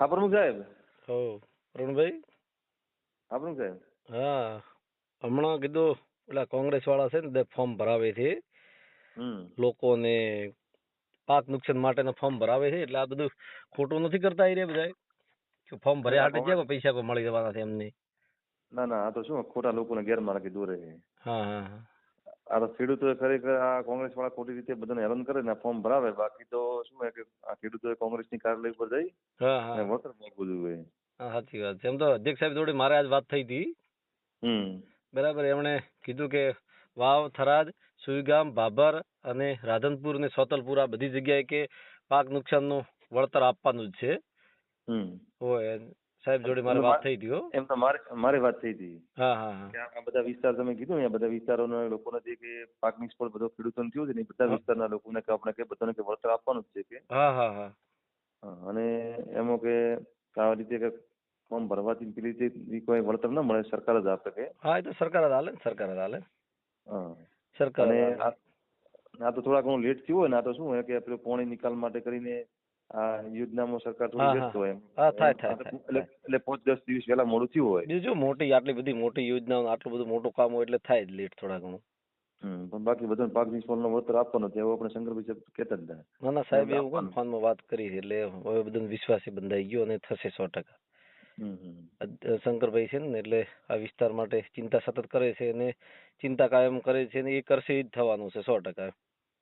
હા પ્રમુખ સાહેબ હો અરુણભાઈ? હા પ્રમુખ સાહેબ હા હમણાં કીધું પેલા કોંગ્રેસ વાળા છે ને ફોર્મ ભરાવે છે. લોકોને પાક નુકસાન માટેના ફોર્મ ભરાવે છે એટલે આ બધું ખોટું નથી કરતા એ રે બધા ફોર્મ ભર્યા હાટે છે પૈસા કોઈ મળી જવાના છે એમને. ના ના આ તો શું ખોટા લોકોને ગેરમાર્ગે દોરે છે. હા હા હા. આ તો ખેડૂતોએ ખરેખર આ કોંગ્રેસ વાળા ખોટી રીતે બધાને હેરાન કરે ને ફોર્મ ભરાવે. બાકી તો શું કે આ ખેડૂતોએ કોંગ્રેસની કાર્યાલય ઉપર જઈ અને વળતર માગવું જોઈએ સાચી વાત છે. એમ તો અધ્યક્ષ સાહેબ જોડે મારે આજ વાત થઈ હતી. હમ. બરાબર એમણે કીધું કે વાવ થરાદ સુઈગામ ભાભર અને રાધનપુર ને સોતલપુર આ બધી જગ્યાએ કે પાક નુકસાનનું વળતર આપવાનું જ છે. હોય. સાહેબ જોડે મારી વાત થઈ હતી એમ તો મારે મારી વાત થઈ હતી. હા હા આ બધા વિસ્તાર તમે કીધું ને બધા વિસ્તારોના લોકોને જે કે પાક નિષ્ફળ બધો ખેડૂતોને થયું છે ને બધા વિસ્તારના લોકોને કે આપણે કે બધાને કે વળતર આપવાનું જ છે કે. હા હા હા. અને એમાં કે આ રીતે કે ફોર્મ ભરવાથી પેલી રીતે કોઈ વળતર ન મળે સરકાર જ આપે કે. હા એ તો સરકાર જ હાલે સરકાર જ હાલે હા. સરકાર અને આ તો થોડા ઘણું લેટ થયું હોય ને આ તો શું હોય કે પેલું પોણી નિકાલ માટે કરીને આ યોજનામાં સરકાર થોડી. વ્યસ્ત હોય હા, થાય, થાય, એટલે પાંચ દસ દિવસ પહેલા મોડું થયું હોય. બીજું મોટી આટલી બધી મોટી યોજનાઓ આટલું બધું મોટું કામ હોય એટલે થાય જ લેટ થોડા ઘણું. પણ બાકી બધાને પાક નિષ્ફળનો વળતર આપવાનો છે એવું આપણે શંકરભાઈ કહેતા જ હતા. ના ના સાહેબ એવું કોણ? ફોનમાં વાત કરી એટલે હવે બધું વિશ્વાસી બંધાઈ ગયો અને થશે સો ટકા. શંકરભાઈ છે ને એટલે આ વિસ્તાર માટે ચિંતા સતત કરે છે અને ચિંતા કાયમ કરે છે ને એ કરશે એ જ થવાનું છે સો ટકા.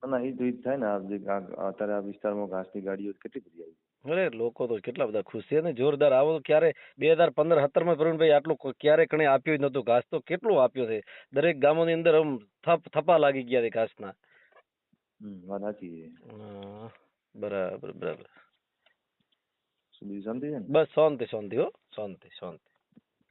ના ના એ તો જ થાય ને આ જે આ- અત્યારે આ વિસ્તારમાં ઘાસની ગાડીઓ કેટલી બધી આવી. અરે લોકો તો કેટલા બધા ખુશ છે ને જોરદાર. આવો તો ક્યારે બે હજાર પંદર સત્તરમાં પ્રવીણભાઈ આટલું ક્યારે કણે આપ્યું જ નતું ઘાસ. તો કેટલું આપ્યો છે? દરેક ગામોની અંદર આમ થપ થપા લાગી ગયા છે ઘાસના. હમ, વાત સાચી છે. હા, બરાબર બરાબર. શું બીજું શાંતિ છે ને? બસ શાંતિ શાંતિ હો શાંતિ શાંતિ.